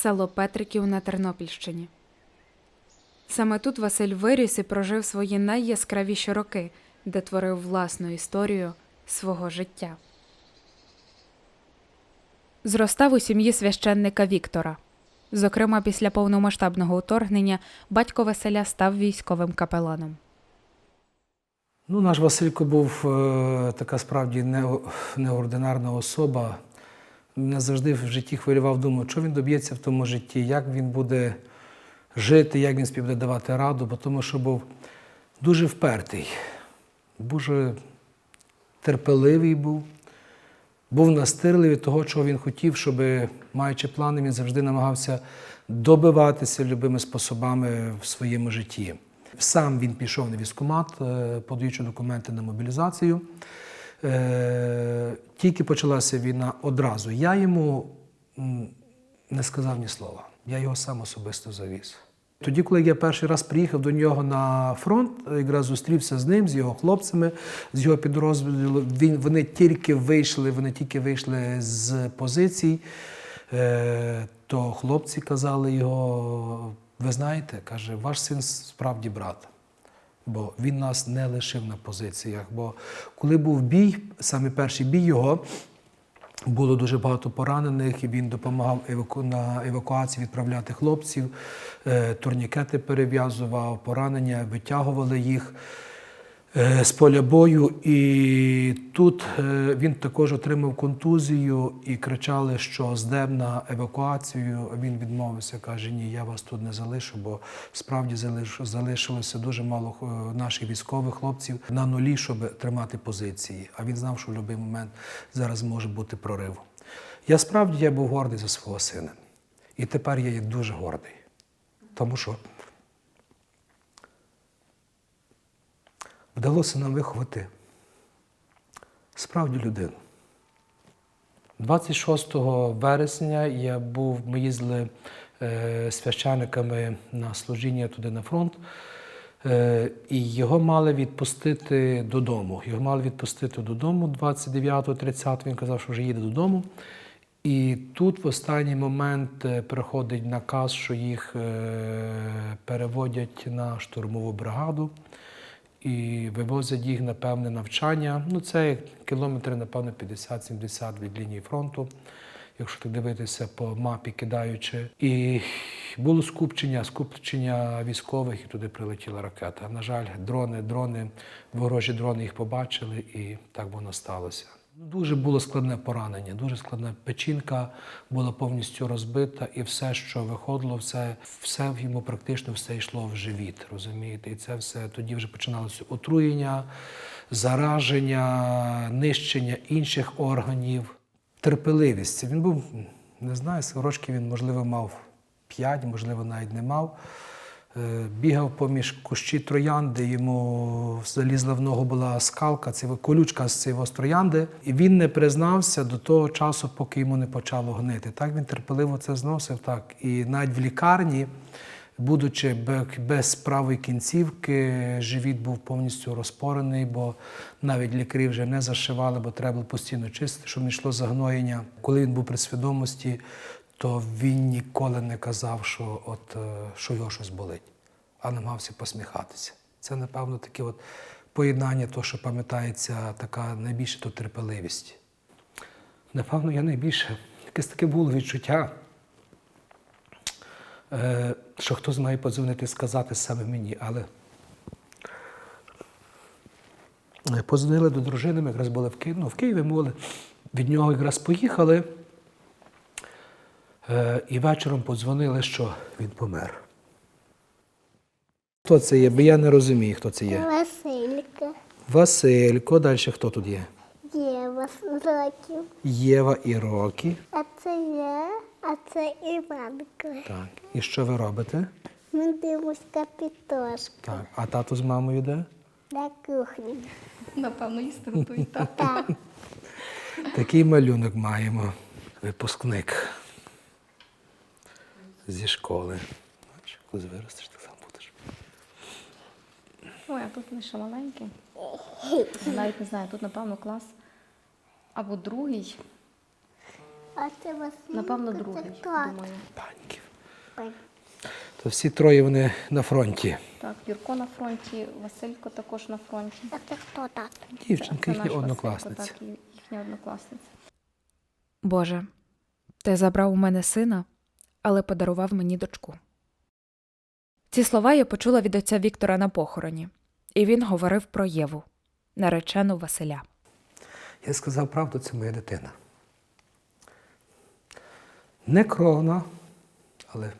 село Петриків на Тернопільщині. Саме тут Василь виріс і прожив свої найяскравіші роки, де творив власну історію свого життя. Зростав у сім'ї священника Віктора. Зокрема, після повномасштабного вторгнення батько Василя став військовим капеланом. Ну, наш Василько був е, така справді нео- неординарна особа. Мене завжди в житті хвилював, думав, що він доб'ється в тому житті, як він буде жити, як він собі буде давати раду, бо тому що був дуже впертий, дуже терпеливий був, був настирливий того, чого він хотів, щоб, маючи плани, він завжди намагався добиватися любими способами в своєму житті. Сам він пішов на військкомат, е, подаючи документи на мобілізацію. Е, Тільки почалася війна одразу. Я йому не сказав ні слова. Я його сам особисто завіз. Тоді, коли я перший раз приїхав до нього на фронт, якраз зустрівся з ним, з його хлопцями, з його підрозділу. Він, вони тільки вийшли, вони тільки вийшли з позицій. Е, то хлопці казали його: ви знаєте, каже, ваш син справді брат. Бо він нас не лишив на позиціях. Бо коли був бій, саме перший бій його, було дуже багато поранених, і він допомагав еваку... на евакуації відправляти хлопців, е, турнікети перев'язував, поранення, витягували їх з поля бою. І тут е, він також отримав контузію і кричали, що здем на евакуацію. А Він відмовився, каже: Ні, я вас тут не залишу, бо справді залишилося дуже мало е, наших військових хлопців на нулі, щоб тримати позиції. А він знав, що в будь-який момент зараз може бути прорив. Я справді я був гордий за свого сина. І тепер я є дуже гордий. Тому що вдалося нам виховати справді людину. 26 вересня я був, ми їздили е, священиками на служіння туди на фронт, е, і його мали відпустити додому. Його мали відпустити додому 29-30, він казав, що вже їде додому. І тут в останній момент е, приходить наказ, що їх е, переводять на штурмову бригаду і вивозять їх на певне навчання. Ну, це кілометри, напевно, 50-70 від лінії фронту, якщо так дивитися по мапі, кидаючи. І було скупчення, скупчення військових, і туди прилетіла ракета. На жаль, дрони, дрони, ворожі дрони їх побачили, і так воно сталося. Дуже було складне поранення, дуже складна печінка була повністю розбита, і все, що виходило, все, все йому практично все йшло в живіт. Розумієте? І це все тоді вже починалося отруєння, зараження, нищення інших органів, терпеливість. Він був, не знаю, рочки він, можливо, мав п'ять, можливо, навіть не мав. Е, Бігав поміж кущі троянди, йому залізла в ногу була скалка, це колючка з цієї троянди. І він не признався до того часу, поки йому не почало гнити. Так він терпеливо це зносив. Так. І навіть в лікарні, будучи без правої кінцівки, живіт був повністю розпорений, бо навіть лікарі вже не зашивали, бо треба було постійно чистити, щоб не йшло загноєння. Коли він був при свідомості, то він ніколи не казав, що, от, е, що його щось болить, а намагався посміхатися. Це, напевно, таке от поєднання, то, що пам'ятається, така найбільша то терпеливість. Напевно, я найбільше якесь таке було відчуття, е, що хтось має подзвонити і сказати саме мені, але Позвонили до дружини, ми якраз були в Києві, ну, в Києві ми були, від нього якраз поїхали. Е, і вечором подзвонили, що він помер. Хто це є? Бо я не розумію, хто це є. Василька, Василько, далі хто тут є? Єва з років. Єва і Рокі. А це я, а це Іванка. Так. І що ви робите? Ми дивимося капітошку Так. А тато з мамою де? на кухні. Напевно, їсти готують так. Так, Такий малюнок маємо. Випускник зі школи. Бачиш, Коли виростеш, так сам будеш. Ой, а тут лише маленький. Я навіть не знаю, тут, напевно, клас або другий, а це Василька. напевно, другий, думаю. Паньки. Ой. То всі троє вони на фронті. Так, Юрко на фронті, Василько також на фронті. А це хто так? Дівчинка, їхня Василько, однокласниця. Так, їхня однокласниця. Боже, ти забрав у мене сина, але подарував мені дочку. Ці слова я почула від отця Віктора на похороні, і він говорив про Єву, наречену Василя. Я сказав правду, це моя дитина. Не кровна, але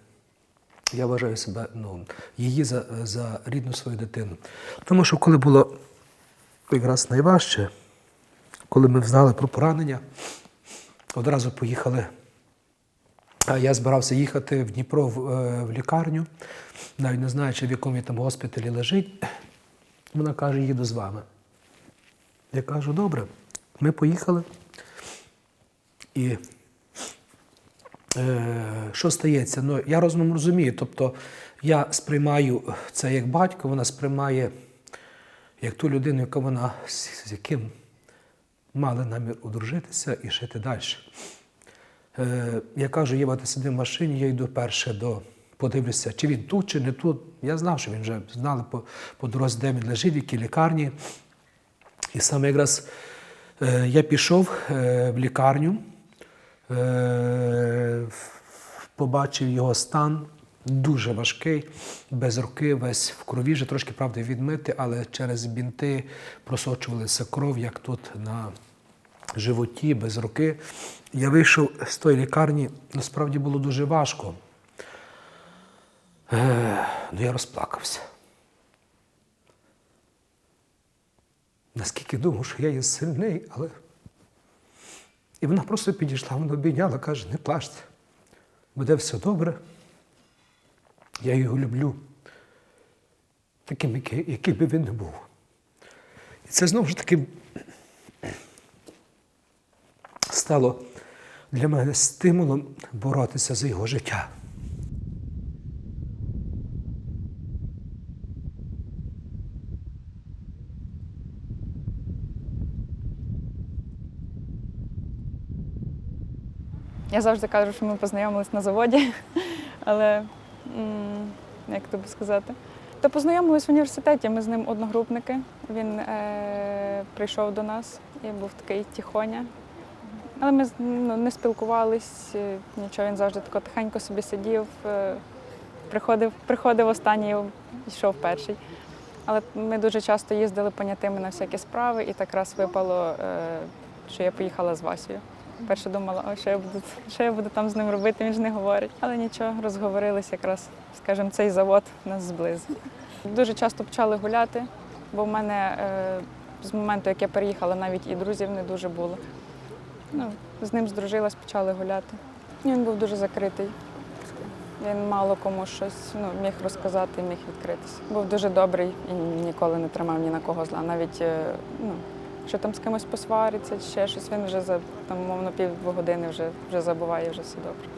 я вважаю себе ну, її за, за рідну свою дитину. Тому що коли було якраз найважче, коли ми знали про поранення, одразу поїхали. Я збирався їхати в Дніпро в, е, лікарню, навіть не знаючи, в якому він там госпіталі лежить. Вона каже, їду з вами. Я кажу, добре, ми поїхали. І е, що стається? Ну, я розумом розумію. Тобто я сприймаю це як батько, вона сприймає як ту людину, яка вона з, яким мали намір одружитися і жити далі. Е, я кажу, Єва, ти сиди в машині, я йду перше до. Подивлюся, чи він тут, чи не тут. Я знав, що він вже знали по, по дорозі, де він лежить, в якій лікарні. І саме якраз е, я пішов е, в лікарню, е, побачив його стан дуже важкий, без руки, весь в крові, вже трошки правда відмити, але через бінти просочувалася кров, як тут на животі, без руки. Я вийшов з тої лікарні, насправді було дуже важко. Е, ну, я розплакався. Наскільки думав, що я є сильний, але. І вона просто підійшла, вона обійняла, каже, не плачте, буде все добре. Я його люблю, таким, який, який би він не був. І це знову ж таки стало для мене стимулом боротися за його життя. Я завжди кажу, що ми познайомились на заводі, але як тобі сказати? Та познайомились в університеті, ми з ним одногрупники. Він е, прийшов до нас і був такий тихоня. Але ми ну, не спілкувались, е, нічого, він завжди тако тихенько собі сидів, е, приходив, приходив останній, йшов перший. Але ми дуже часто їздили понятими на всякі справи, і так раз випало, е, що я поїхала з Васею. Перше думала, о, що я буду, що я буду там з ним робити, він ж не говорить. Але нічого, розговорились якраз, скажімо, цей завод нас зблизив. Дуже часто почали гуляти, бо в мене з моменту, як я переїхала, навіть і друзів не дуже було. Ну, з ним здружилась, почали гуляти. Він був дуже закритий. Він мало кому щось ну, міг розказати, міг відкритися. Був дуже добрий і ніколи не тримав ні на кого зла. Навіть е, ну, що там з кимось посвариться, чи ще щось, він вже за там, мовно півгодини вже, вже забуває, вже все добре.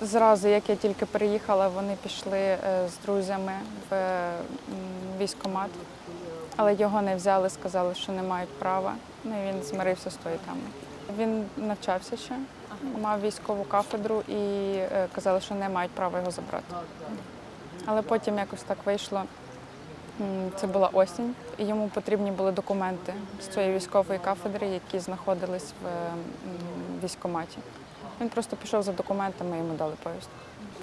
Зразу, як я тільки переїхала, вони пішли е, з друзями в м, військкомат, але його не взяли, сказали, що не мають права. Ну і він змирився з тою темою. Він навчався ще, мав військову кафедру і е, казали, що не мають права його забрати. Але потім якось так вийшло. Це була осінь, і йому потрібні були документи з цієї військової кафедри, які знаходились в військкоматі. Він просто пішов за документами і йому дали повістку.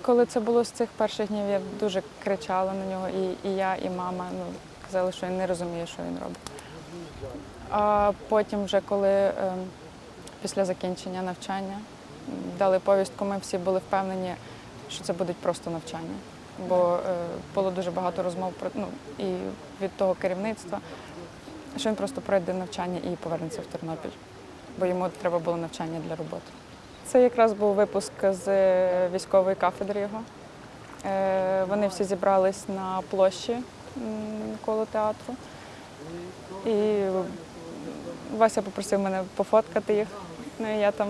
Коли це було з цих перших днів, я дуже кричала на нього, і, і я, і мама ну, казали, що він не розуміє, що він робить. А потім, вже коли е, після закінчення навчання дали повістку, ми всі були впевнені, що це будуть просто навчання. Бо е, було дуже багато розмов про ну, і від того керівництва, що він просто пройде навчання і повернеться в Тернопіль, бо йому треба було навчання для роботи. Це якраз був випуск з е, військової кафедри його. Е, Вони всі зібрались на площі коло театру. І Вася попросив мене пофоткати їх. Ну я там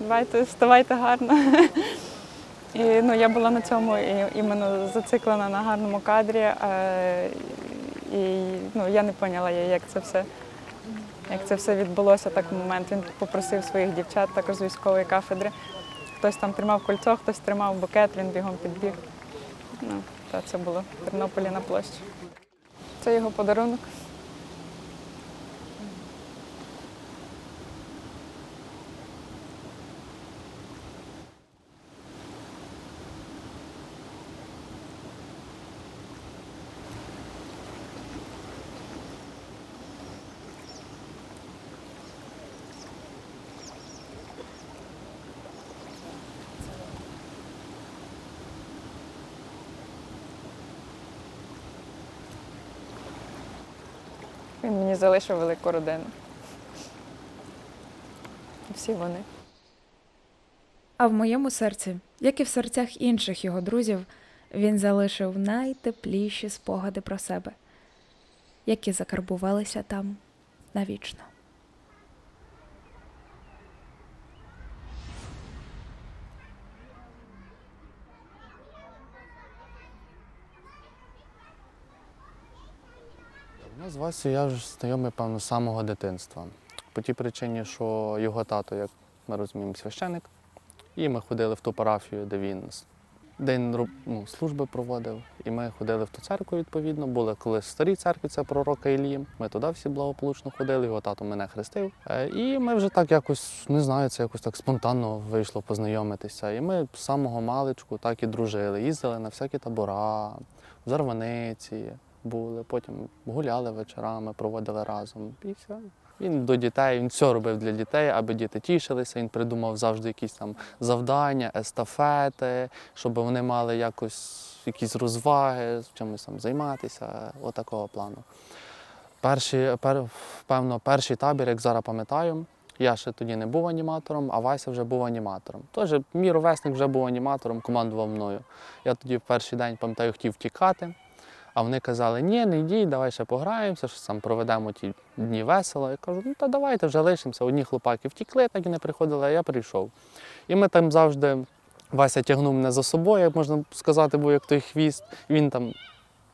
давайте, вставайте гарно. І ну, я була на цьому і, іменно зациклена на гарному кадрі. Е, і ну, я не поняла, як це все. Як це все відбулося так в момент. Він попросив своїх дівчат також з військової кафедри хтось там тримав кольцо, хтось тримав букет, він бігом підбіг. Ну, та це було в Тернополі на площі. Це його подарунок. Він мені залишив велику родину. Всі вони. А в моєму серці, як і в серцях інших його друзів, він залишив найтепліші спогади про себе, які закарбувалися там навічно. З Васю я вже знайомий, певно, з самого дитинства. По тій причині, що його тато, як ми розуміємо, священик, і ми ходили в ту парафію, де він день ну, служби проводив. І ми ходили в ту церкву, відповідно. Були колись в старій церкві, це пророка Ілії. Ми туди всі благополучно ходили, його тато мене хрестив. Е, І ми вже так якось, не знаю, це якось так спонтанно вийшло познайомитися. І ми з самого маличку так і дружили. Їздили на всякі табора, в Зарваниці були, потім гуляли вечорами, проводили разом. І все. Він до дітей, він все робив для дітей, аби діти тішилися. Він придумав завжди якісь там завдання, естафети, щоб вони мали якось якісь розваги, чимось там займатися, отакого плану. Перший, пер, певно, перший табір, як зараз пам'ятаю, я ще тоді не був аніматором, а Вася вже був аніматором. Тож мій ровесник вже був аніматором, командував мною. Я тоді в перший день, пам'ятаю, хотів втікати. А вони казали, ні, не йдіть, давай ще пограємося, що там проведемо ті дні весело. Я кажу, ну та давайте вже лишимося. Одні хлопаки втікли, так і не приходили, а я прийшов. І ми там завжди, Вася тягнув мене за собою, як можна сказати, був як той хвіст. Він там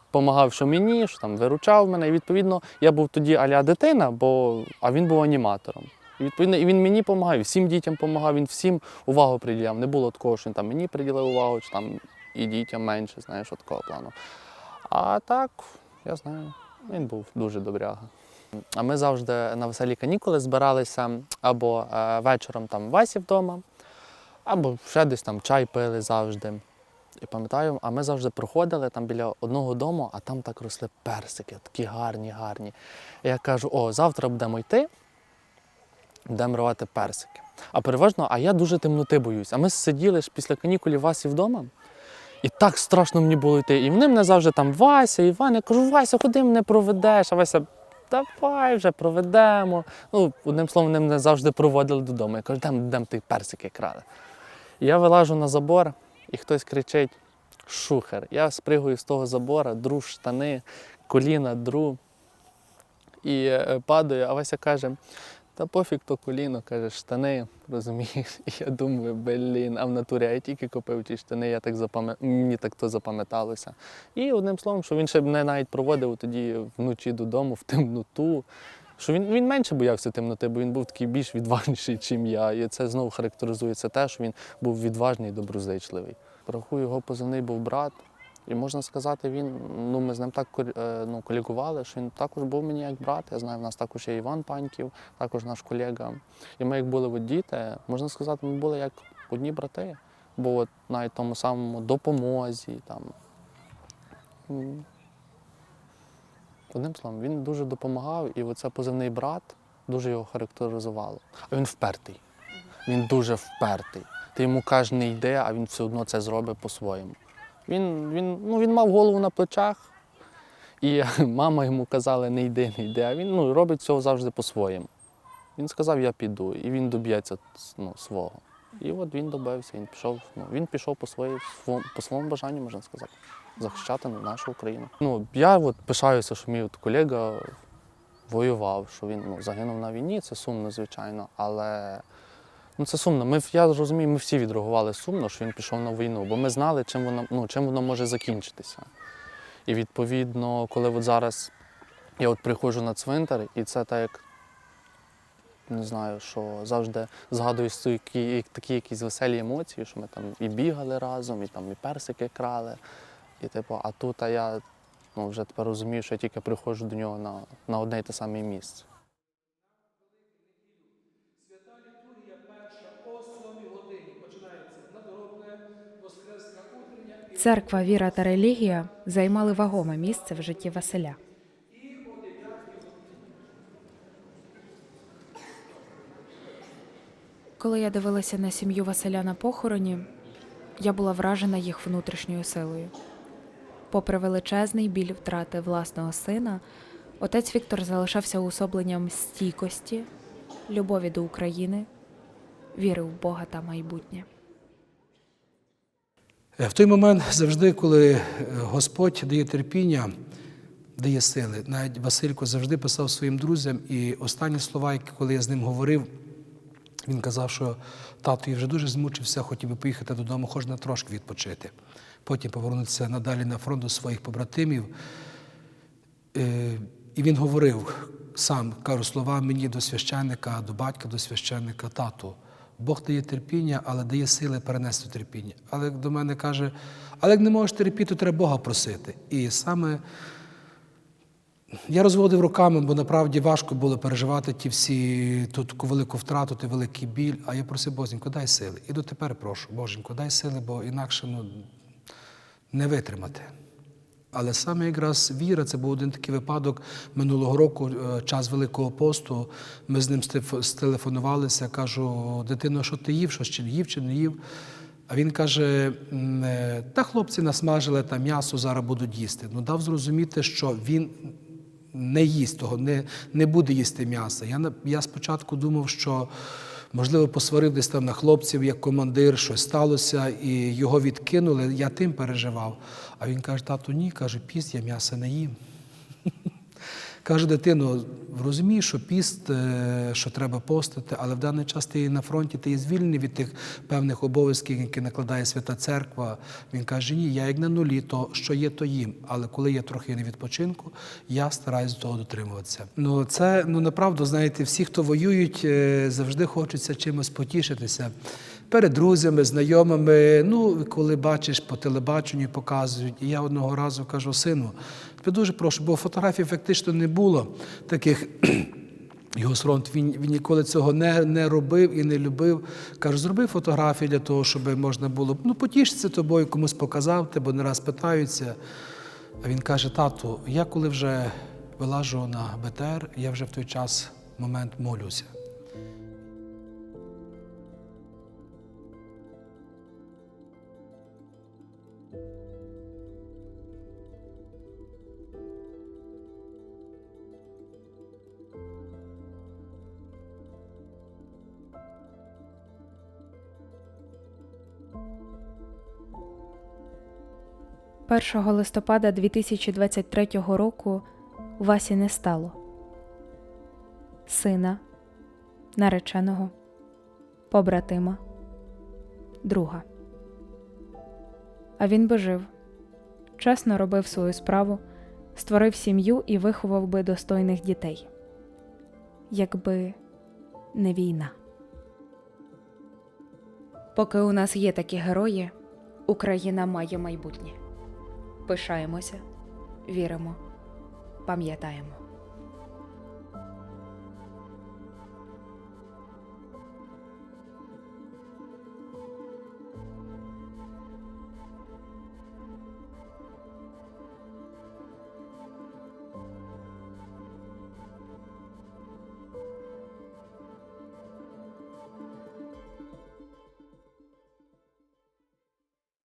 допомагав, що мені, що там виручав мене. І відповідно, я був тоді аля дитина, бо, а він був аніматором. І відповідно, і він мені допомагав, всім дітям допомагав, він всім увагу приділяв. Не було такого, що він там мені приділяв увагу, чи там і дітям менше, знаєш, такого плану. А так, я знаю, він був дуже добряга. А ми завжди на веселі канікули збиралися або е, вечором там Васі вдома, або ще десь там чай пили завжди. І пам'ятаю, а ми завжди проходили там біля одного дому, а там так росли персики, такі гарні, гарні. Я кажу: о, завтра будемо йти, будемо рвати персики. А переважно, а я дуже темноти боюсь. А ми сиділи ж після канікулів Васі вдома. І так страшно мені було йти. І вони мене завжди там Вася, Іван. Я кажу, Вася, куди мене проведеш? А Вася, давай вже проведемо. Ну, одним словом, вони мене завжди проводили додому. Я кажу, дам, ти персики крали. Я вилажу на забор, і хтось кричить: Шухер. Я спригую з того забора, дру штани, коліна, дру. І е, падаю, а Вася каже: та пофіг то коліно, каже, штани, розумієш? І я думаю, блін, а в натурі я тільки купив ті штани, я так запам'ят... мені так то запам'яталося. І одним словом, що він ще мене навіть проводив тоді вночі додому в темноту. Що він, він менше боявся темноти, бо він був такий більш відважніший, чим я. І це знову характеризується те, що він був відважний і доброзичливий. Рахую, його позивний був брат. І можна сказати, він, ну ми з ним так е, ну, колігували, що він також був мені як брат. Я знаю, в нас також є Іван Паньків, також наш колега. І ми, як були от діти, можна сказати, ми були як одні брати. Бо от навіть тому самому допомозі, там. Одним словом, він дуже допомагав, і оце позивний брат дуже його характеризувало. А він впертий. Він дуже впертий. Ти йому кажеш, не йде, а він все одно це зробить по-своєму. Він, він, ну, він мав голову на плечах, і мама йому казала, не йди, не йди, а він ну, робить цього завжди по-своєму. Він сказав, я піду, і він доб'ється ну, свого. І от він добився, він пішов, ну, він пішов по, своїй, сво- по своєму бажанню, можна сказати, захищати нашу Україну. Ну, я от пишаюся, що мій от колега воював, що він ну, загинув на війні, це сумно, звичайно, але ну, це сумно. Ми, я розумію, ми всі відреагували сумно, що він пішов на війну, бо ми знали, чим воно, ну, чим воно може закінчитися. І відповідно, коли от зараз я от приходжу на цвинтар, і це так як не знаю, що завжди згадую такі, такі якісь веселі емоції, що ми там і бігали разом, і там і персики крали. І типу, а тут а я ну, вже тепер розумію, що я тільки приходжу до нього на, на одне й те саме місце. Церква, віра та релігія займали вагоме місце в житті Василя. Коли я дивилася на сім'ю Василя на похороні, я була вражена їх внутрішньою силою. Попри величезний біль втрати власного сина, отець Віктор залишався уособленням стійкості, любові до України, віри в Бога та майбутнє. Е, В той момент завжди, коли е, Господь дає терпіння, дає сили. Навіть Василько завжди писав своїм друзям, і останні слова, коли я з ним говорив, він казав, що тато я вже дуже змучився, хотів би поїхати додому, хоч на трошки відпочити. Потім повернутися надалі на фронт до своїх побратимів. Е, І він говорив сам, кажу, слова мені до священника, до батька, до священника, тату. Бог дає терпіння, але дає сили перенести терпіння. Але до мене каже, але як не можеш терпіти, то треба Бога просити. І саме я розводив руками, бо направді важко було переживати ті всі ту таку велику втрату, той великий біль. А я просив Боженько, дай сили. І дотепер прошу, Боженько, дай сили, бо інакше ну, не витримати. Але саме якраз віра, це був один такий випадок минулого року, е, час Великого посту. Ми з ним стелефонувалися, кажу, дитино, що ти їв, що чи їв чи не їв. А він каже: е, та хлопці насмажили там м'ясо, зараз будуть їсти. Ну дав зрозуміти, що він не їсть того, не, не буде їсти м'яса. Я, я спочатку думав, що можливо посварив десь там на хлопців як командир, щось сталося, і його відкинули. Я тим переживав. А він каже: тату, ні, каже, піст, я м'яса не їм. Каже, дитино, розумієш, що піст, е, що треба постити, але в даний час ти є на фронті, ти є звільнений від тих певних обов'язків, які накладає Свята Церква. Він каже, ні, я як на нулі, то що є, то їм. Але коли я трохи на відпочинку, я стараюсь того дотримуватися. Ну це ну направду, знаєте, всі, хто воюють, е, завжди хочеться чимось потішитися. Перед друзями, знайомими, ну коли бачиш по телебаченню, показують. І я одного разу кажу, сину, тебе дуже прошу, бо фотографій фактично не було таких. Його фронт він, він ніколи цього не, не робив і не любив. Кажу, зроби фотографії для того, щоб можна було ну, потішитися тобою, комусь показав, тебе не раз питаються. А він каже: тату, я коли вже вилажу на БТР, я вже в той час момент молюся. – 1 листопада 2023 року Васі не стало. Сина, нареченого, побратима, друга. А він би жив, чесно робив свою справу, створив сім'ю і виховав би достойних дітей. Якби не війна. Поки у нас є такі герої, Україна має майбутнє. Пишаємося, віримо, пам'ятаємо.